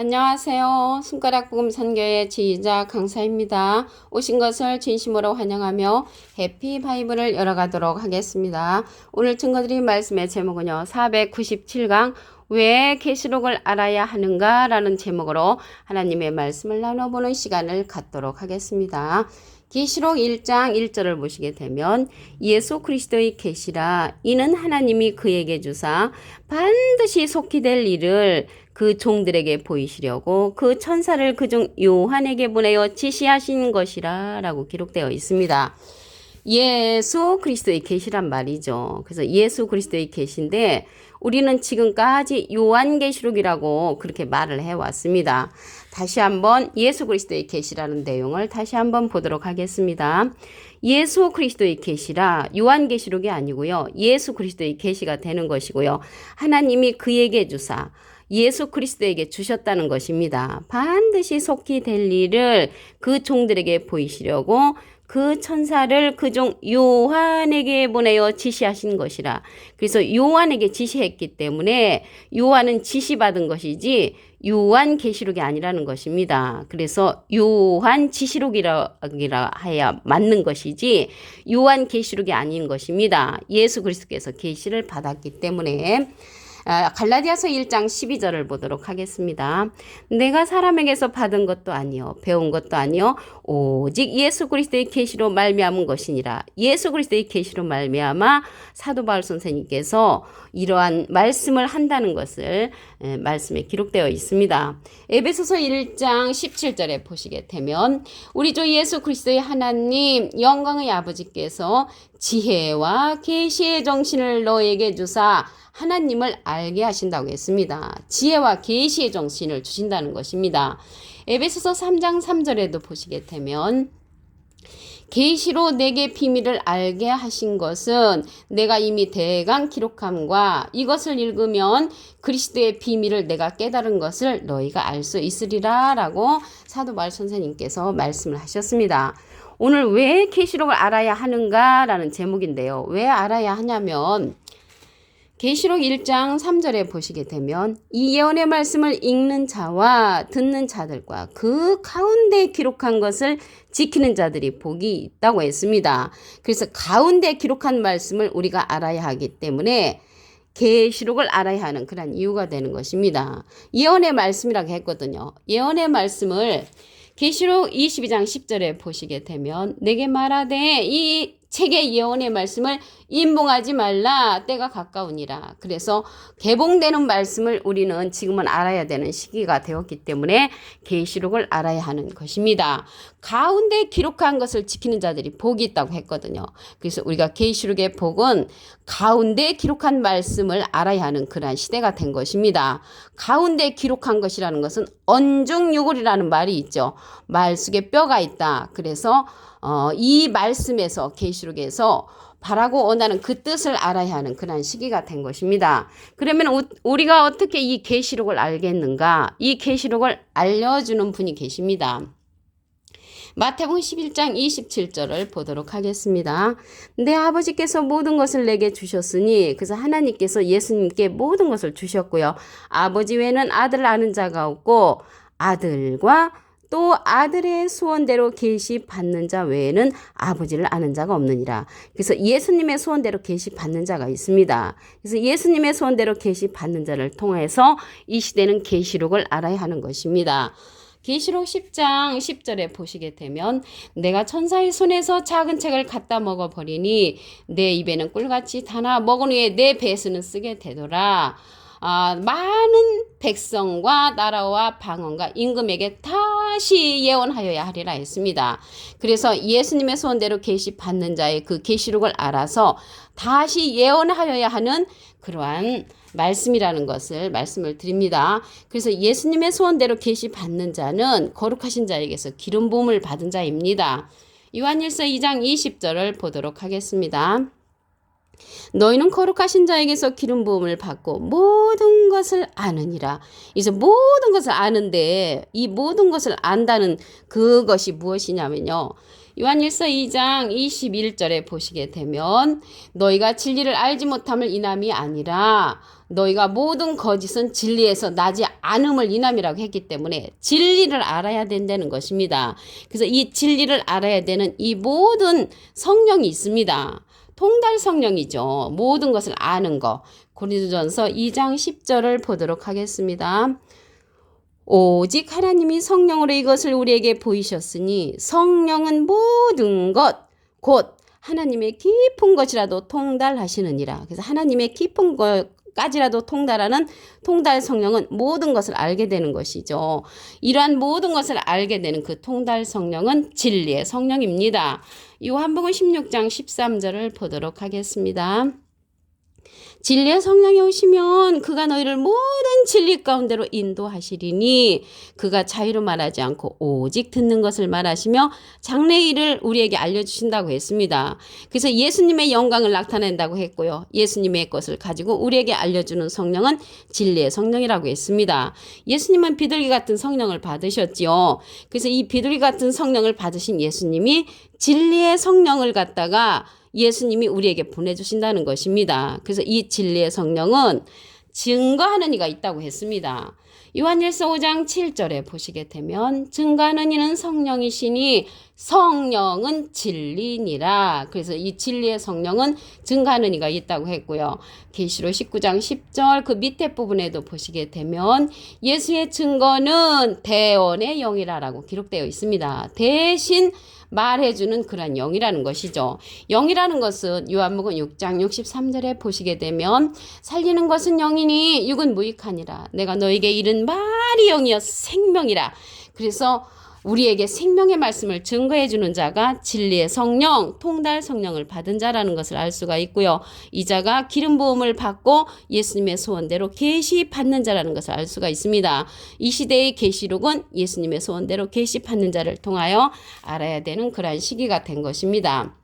안녕하세요. 손가락 복음 선교의 지휘자 강사입니다. 오신 것을 진심으로 환영하며 해피 바이블을 열어가도록 하겠습니다. 오늘 증거드린 말씀의 제목은요. 497강 왜 계시록을 알아야 하는가라는 제목으로 하나님의 말씀을 나눠보는 시간을 갖도록 하겠습니다. 계시록 1장 1절을 보시게 되면 예수 그리스도의 계시라 이는 하나님이 그에게 주사 반드시 속히 될 일을 그 종들에게 보이시려고 그 천사를 그 중 요한에게 보내어 지시하신 것이라라고 기록되어 있습니다. 예수 그리스도의 계시란 말이죠. 그래서 예수 그리스도의 계시인데 우리는 지금까지 요한계시록이라고 그렇게 말을 해 왔습니다. 다시 한번 예수 그리스도의 계시라는 내용을 다시 한번 보도록 하겠습니다. 예수 그리스도의 계시라 요한계시록이 아니고요. 예수 그리스도의 계시가 되는 것이고요. 하나님이 그에게 주사 예수 그리스도에게 주셨다는 것입니다. 반드시 속히 될 일을 그 종들에게 보이시려고 그 천사를 그 종 요한에게 보내어 지시하신 것이라. 그래서 요한에게 지시했기 때문에 요한은 지시받은 것이지 요한 계시록이 아니라는 것입니다. 그래서 요한 지시록이라 해야 맞는 것이지 요한 계시록이 아닌 것입니다. 예수 그리스도께서 계시를 받았기 때문에 아, 갈라디아서 1장 12절을 보도록 하겠습니다. 내가 사람에게서 받은 것도 아니요 배운 것도 아니요 오직 예수 그리스도의 계시로 말미암은 것이니라. 예수 그리스도의 계시로 말미암아 사도 바울 선생님께서 이러한 말씀을 한다는 것을 말씀에 기록되어 있습니다. 에베소서 1장 17절에 보시게 되면 우리 주 예수 그리스도의 하나님 영광의 아버지께서 지혜와 계시의 정신을 너에게 주사 하나님을 알게 하신다고 했습니다. 지혜와 계시의 정신을 주신다는 것입니다. 에베소서 3장 3절에도 보시게 되면 계시로 내게 비밀을 알게 하신 것은 내가 이미 대강 기록함과 이것을 읽으면 그리스도의 비밀을 내가 깨달은 것을 너희가 알 수 있으리라라고 사도 말 선생님께서 말씀을 하셨습니다. 오늘 왜 계시록을 알아야 하는가라는 제목인데요. 왜 알아야 하냐면 계시록 1장 3절에 보시게 되면 이 예언의 말씀을 읽는 자와 듣는 자들과 그 가운데 기록한 것을 지키는 자들이 복이 있다고 했습니다. 그래서 가운데 기록한 말씀을 우리가 알아야 하기 때문에 계시록을 알아야 하는 그런 이유가 되는 것입니다. 예언의 말씀이라고 했거든요. 예언의 말씀을 계시록 22장 10절에 보시게 되면 내게 말하되 이 책의 예언의 말씀을 인봉하지 말라 때가 가까우니라. 그래서 개봉되는 말씀을 우리는 지금은 알아야 되는 시기가 되었기 때문에 계시록을 알아야 하는 것입니다. 가운데 기록한 것을 지키는 자들이 복이 있다고 했거든요. 그래서 우리가 계시록의 복은 가운데 기록한 말씀을 알아야 하는 그러한 시대가 된 것입니다. 가운데 기록한 것이라는 것은 언중유골이라는 말이 있죠. 말 속에 뼈가 있다. 그래서 어, 이 말씀에서 계시록에서 바라고 원하는 그 뜻을 알아야 하는 그런 시기가 된 것입니다. 그러면 우리가 어떻게 이 계시록을 알겠는가? 이 계시록을 알려주는 분이 계십니다. 마태복음 11장 27절을 보도록 하겠습니다. 내 아버지께서 모든 것을 내게 주셨으니 그래서 하나님께서 예수님께 모든 것을 주셨고요. 아버지 외에는 아들 아는 자가 없고 아들과 또 아들의 소원대로 계시 받는 자 외에는 아버지를 아는 자가 없느니라. 그래서 예수님의 소원대로 계시 받는 자가 있습니다. 그래서 예수님의 소원대로 계시 받는 자를 통해서 이 시대는 계시록을 알아야 하는 것입니다. 계시록 10장 10절에 보시게 되면 내가 천사의 손에서 작은 책을 갖다 먹어 버리니 내 입에는 꿀같이 타나 먹은 후에 내 배에서는 쓰게 되더라. 아, 많은 백성과 나라와 방언과 임금에게 다시 예언하여야 하리라 했습니다. 그래서 예수님의 소원대로 계시 받는 자의 그 계시록을 알아서 다시 예언하여야 하는 그러한 말씀이라는 것을 말씀을 드립니다. 그래서 예수님의 소원대로 계시 받는 자는 거룩하신 자에게서 기름 부음을 받은 자입니다. 요한일서 2장 20절을 보도록 하겠습니다. 너희는 거룩하신 자에게서 기름 부음을 받고 모든 것을 아느니라. 이제 모든 것을 아는데 이 모든 것을 안다는 그것이 무엇이냐면요. 요한일서 2장 21절에 보시게 되면 너희가 진리를 알지 못함을 이남이 아니라 너희가 모든 거짓은 진리에서 나지 않음을 이남이라고 했기 때문에 진리를 알아야 된다는 것입니다. 그래서 이 진리를 알아야 되는 이 모든 성령이 있습니다. 통달 성령이죠. 모든 것을 아는 거. 고린도전서 2장 10절을 보도록 하겠습니다. 오직 하나님이 성령으로 이것을 우리에게 보이셨으니 성령은 모든 것, 곧 하나님의 깊은 것이라도 통달하시느니라. 그래서 하나님의 깊은 것 까지라도 통달하는 통달 성령은 모든 것을 알게 되는 것이죠. 이러한 모든 것을 알게 되는 그 통달 성령은 진리의 성령입니다. 요한복음 16장 13절을 보도록 하겠습니다. 진리의 성령이 오시면 그가 너희를 모든 진리 가운데로 인도하시리니 그가 자유로 말하지 않고 오직 듣는 것을 말하시며 장래 일을 우리에게 알려주신다고 했습니다. 그래서 예수님의 영광을 나타낸다고 했고요. 예수님의 것을 가지고 우리에게 알려주는 성령은 진리의 성령이라고 했습니다. 예수님은 비둘기 같은 성령을 받으셨지요. 그래서 이 비둘기 같은 성령을 받으신 예수님이 진리의 성령을 갖다가 예수님이 우리에게 보내주신다는 것입니다. 그래서 이 진리의 성령은 증거하는 이가 있다고 했습니다. 요한일서 5장 7절에 보시게 되면 증거하는 이는 성령이시니 성령은 진리니라. 그래서 이 진리의 성령은 증거하는 이가 있다고 했고요. 계시록 19장 10절 그 밑에 부분에도 보시게 되면 예수의 증거는 대원의 영이라라고 기록되어 있습니다. 대신 말해주는 그런 영이라는 것이죠. 영이라는 것은 요한복음 6장 63절에 보시게 되면 살리는 것은 영이니 육은 무익하니라. 내가 너에게 이른 말이 영이여 생명이라. 그래서 우리에게 생명의 말씀을 증거해 주는 자가 진리의 성령, 통달 성령을 받은 자라는 것을 알 수가 있고요. 이 자가 기름 부음을 받고 예수님의 소원대로 계시 받는 자라는 것을 알 수가 있습니다. 이 시대의 계시록은 예수님의 소원대로 계시 받는 자를 통하여 알아야 되는 그러한 시기가 된 것입니다.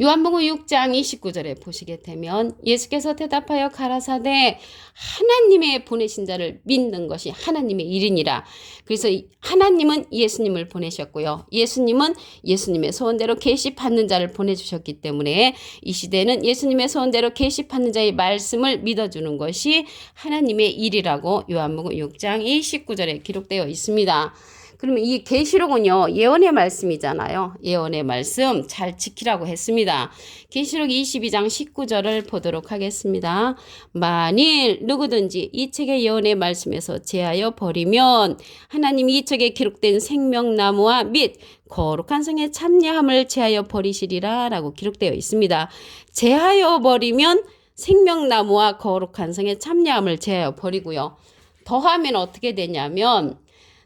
요한복음 6장 29절에 보시게 되면 예수께서 대답하여 가라사대 하나님의 보내신 자를 믿는 것이 하나님의 일이니라. 그래서 하나님은 예수님을 보내셨고요. 예수님은 예수님의 소원대로 계시 받는 자를 보내주셨기 때문에 이 시대는 예수님의 소원대로 계시 받는 자의 말씀을 믿어주는 것이 하나님의 일이라고 요한복음 6장 29절에 기록되어 있습니다. 그러면 이 계시록은요 예언의 말씀이잖아요. 예언의 말씀 잘 지키라고 했습니다. 계시록 22장 19절을 보도록 하겠습니다. 만일 누구든지 이 책의 예언의 말씀에서 제하여 버리면 하나님이 이 책에 기록된 생명나무와 및 거룩한 성의 참여함을 제하여 버리시리라라고 기록되어 있습니다. 제하여 버리면 생명나무와 거룩한 성의 참여함을 제하여 버리고요. 더하면 어떻게 되냐면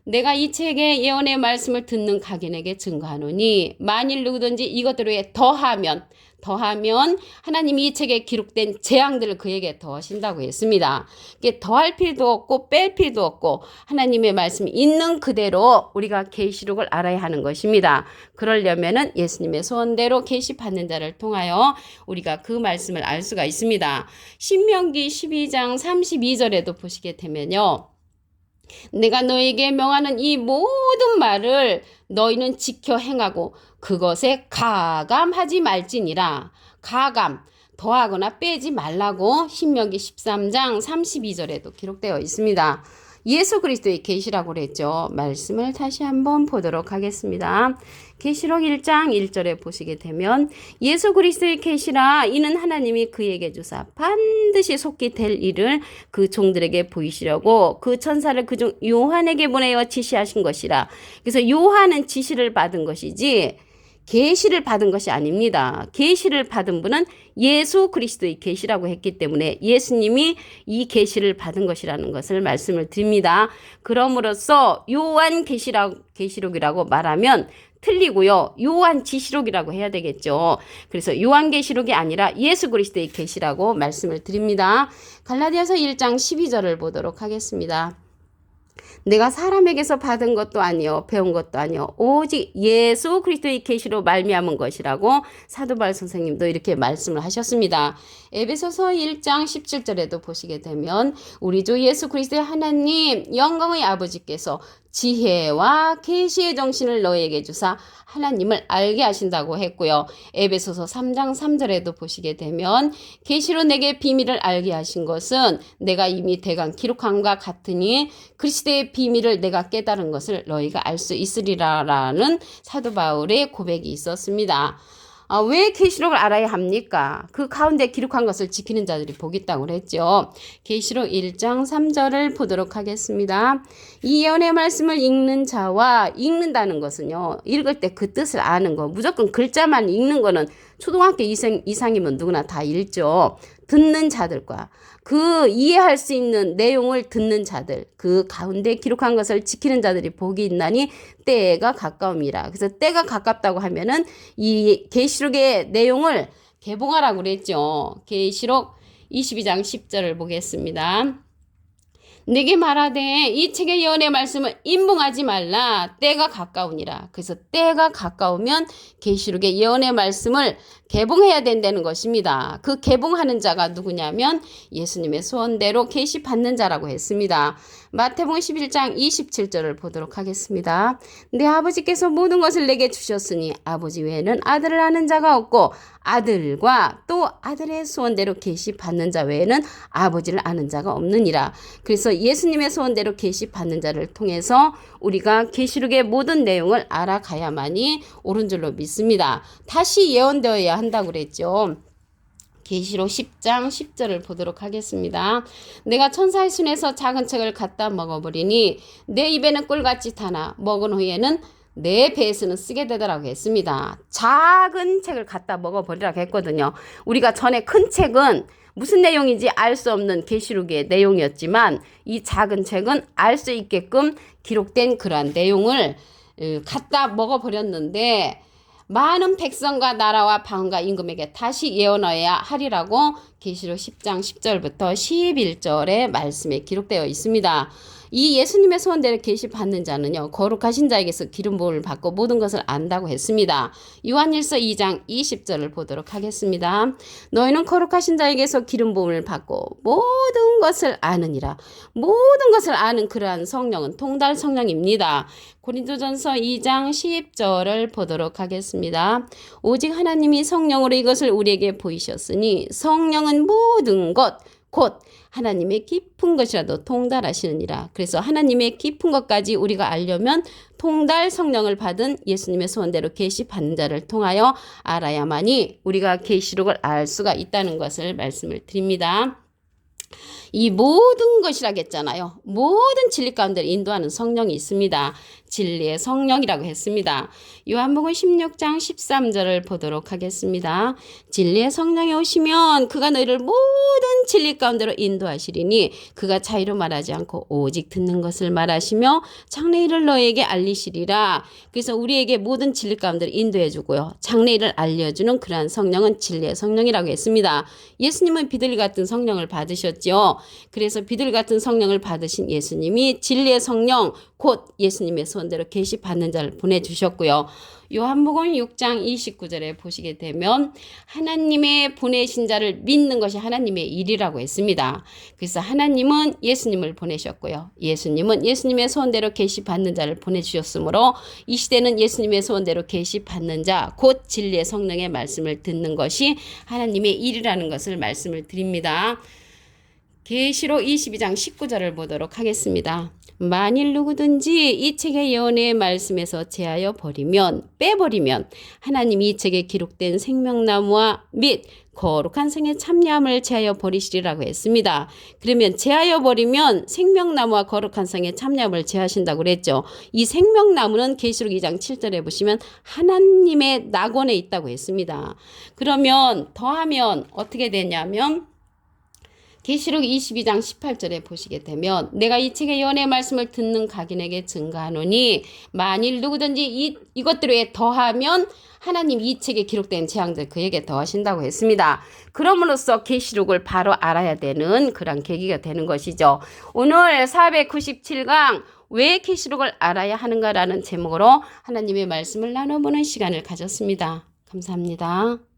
내가 이 책의 예언의 말씀을 듣는 각인에게 증거하노니 만일 누구든지 이것들에 로 더하면 더하면 하나님이 이 책에 기록된 재앙들을 그에게 더하신다고 했습니다. 이게 더할 필요도 없고 뺄 필요도 없고 하나님의 말씀이 있는 그대로 우리가 계시록을 알아야 하는 것입니다. 그러려면은 예수님의 소원대로 계시 받는 자를 통하여 우리가 그 말씀을 알 수가 있습니다. 신명기 12장 32절에도 보시게 되면요. 내가 너에게 명하는 이 모든 말을 너희는 지켜 행하고 그것에 가감하지 말지니라. 가감. 더하거나 빼지 말라고 신명기 13장 32절에도 기록되어 있습니다. 예수 그리스도의 계시라고 그랬죠. 말씀을 다시 한번 보도록 하겠습니다. 계시록 1장 1절에 보시게 되면 예수 그리스도의 계시라 이는 하나님이 그에게 주사 반드시 속히 될 일을 그 종들에게 보이시려고 그 천사를 그중 요한에게 보내어 지시하신 것이라. 그래서 요한은 지시를 받은 것이지 계시를 받은 것이 아닙니다. 계시를 받은 분은 예수 그리스도의 계시라고 했기 때문에 예수님이 이 계시를 받은 것이라는 것을 말씀을 드립니다. 그럼으로써 요한 계시라 계시록이라고 말하면 틀리고요. 요한 지시록이라고 해야 되겠죠. 그래서 요한 계시록이 아니라 예수 그리스도의 계시라고 말씀을 드립니다. 갈라디아서 1장 12절을 보도록 하겠습니다. 내가 사람에게서 받은 것도 아니요 배운 것도 아니요 오직 예수 그리스도의 계시로 말미암은 것이라고 사도 바울 선생님도 이렇게 말씀을 하셨습니다. 에베소서 1장 17절에도 보시게 되면 우리 주 예수 그리스도의 하나님 영광의 아버지께서 지혜와 계시의 정신을 너에게 주사 하나님을 알게 하신다고 했고요. 에베소서 3장 3절에도 보시게 되면 계시로 내게 비밀을 알게 하신 것은 내가 이미 대강 기록함과 같으니 그리스도의 비밀을 내가 깨달은 것을 너희가 알 수 있으리라라는 사도 바울의 고백이 있었습니다. 아, 왜 계시록을 알아야 합니까? 그 가운데 기록한 것을 지키는 자들이 복 있다고 그랬죠. 계시록 1장 3절을 보도록 하겠습니다. 이 예언의 말씀을 읽는 자와 읽는다는 것은요. 읽을 때 그 뜻을 아는 거. 무조건 글자만 읽는 거는 초등학교 이상, 이상이면 누구나 다 읽죠. 듣는 자들과 그 이해할 수 있는 내용을 듣는 자들 그 가운데 기록한 것을 지키는 자들이 복이 있나니 때가 가까움이라. 그래서 때가 가깝다고 하면은 이 계시록의 내용을 개봉하라고 그랬죠. 계시록 22장 10절을 보겠습니다. 내게 말하되 이 책의 예언의 말씀을 임봉하지 말라 때가 가까우니라. 그래서 때가 가까우면 계시록의 예언의 말씀을 개봉해야 된다는 것입니다. 그 개봉하는 자가 누구냐면 예수님의 소원대로 계시 받는 자라고 했습니다. 마태복음 11장 27절을 보도록 하겠습니다. 내 아버지께서 모든 것을 내게 주셨으니 아버지 외에는 아들을 아는 자가 없고 아들과 또 아들의 소원대로 계시 받는 자 외에는 아버지를 아는 자가 없느니라. 그래서 예수님의 소원대로 계시 받는 자를 통해서 우리가 계시록의 모든 내용을 알아가야만이 옳은 줄로 믿습니다. 다시 예언되어야 한다고 그랬죠. 계시록 10장 10절을 보도록 하겠습니다. 내가 천사의 순에서 작은 책을 갖다 먹어버리니 내 입에는 꿀같이 타나 먹은 후에는 내 배에서는 쓰게 되더라고 했습니다. 작은 책을 갖다 먹어버리라고 했거든요. 우리가 전에 큰 책은 무슨 내용인지 알 수 없는 계시록의 내용이었지만 이 작은 책은 알 수 있게끔 기록된 그러한 내용을 갖다 먹어버렸는데 많은 백성과 나라와 방과 임금에게 다시 예언하여야 하리라고 계시록 10장 10절부터 11절의 말씀에 기록되어 있습니다. 이 예수님의 소원대로 계시 받는 자는요 거룩하신 자에게서 기름 부음을 받고 모든 것을 안다고 했습니다. 요한일서 2장 20절을 보도록 하겠습니다. 너희는 거룩하신 자에게서 기름 부음을 받고 모든 것을 아느니라. 모든 것을 아는 그러한 성령은 통달 성령입니다. 고린도전서 2장 10절을 보도록 하겠습니다. 오직 하나님이 성령으로 이것을 우리에게 보이셨으니 성령은 모든 것 곧 하나님의 깊은 것이라도 통달하시느니라. 그래서 하나님의 깊은 것까지 우리가 알려면 통달 성령을 받은 예수님의 소원대로 계시 받는 자를 통하여 알아야만이 우리가 계시록을 알 수가 있다는 것을 말씀을 드립니다. 이 모든 것이라겠잖아요. 모든 진리 가운데 인도하는 성령이 있습니다. 진리의 성령이라고 했습니다. 요한복음 16장 13절을 보도록 하겠습니다. 진리의 성령이 오시면 그가 너희를 모든 진리 가운데로 인도하시리니 그가 자유로 말하지 않고 오직 듣는 것을 말하시며 장래일을 너희에게 알리시리라. 그래서 우리에게 모든 진리 가운데로 인도해 주고요. 장래일을 알려주는 그러한 성령은 진리의 성령이라고 했습니다. 예수님은 비둘기 같은 성령을 받으셨죠. 그래서 비둘기 같은 성령을 받으신 예수님이 진리의 성령 곧 예수님의 손대로 계시 받는 자를 보내주셨고요. 요한복음 6장 29절에 보시게 되면 하나님의 보내신 자를 믿는 것이 하나님의 일이라고 했습니다. 그래서 하나님은 예수님을 보내셨고요. 예수님은 예수님의 소원대로 계시 받는 자를 보내주셨으므로 이 시대는 예수님의 소원대로 계시 받는 자, 곧 진리의 성령의 말씀을 듣는 것이 하나님의 일이라는 것을 말씀을 드립니다. 계시록 22장 19절을 보도록 하겠습니다. 만일 누구든지 이 책의 예언의 말씀에서 제하여 버리면 빼버리면 하나님이 이 책에 기록된 생명나무와 및 거룩한 생의 참여함을 제하여 버리시리라고 했습니다. 그러면 제하여 버리면 생명나무와 거룩한 생의 참여함을 제하신다고 그랬죠. 이 생명나무는 계시록 2장 7절에 보시면 하나님의 낙원에 있다고 했습니다. 그러면 더하면 어떻게 되냐면 계시록 22장 18절에 보시게 되면 내가 이 책의 연의 말씀을 듣는 각인에게 증가하노니 만일 누구든지 이, 이것들 에 더하면 하나님 이 책에 기록된 재앙들 그에게 더하신다고 했습니다. 그럼으로써 계시록을 바로 알아야 되는 그런 계기가 되는 것이죠. 오늘 497강 왜 계시록을 알아야 하는가라는 제목으로 하나님의 말씀을 나눠보는 시간을 가졌습니다. 감사합니다.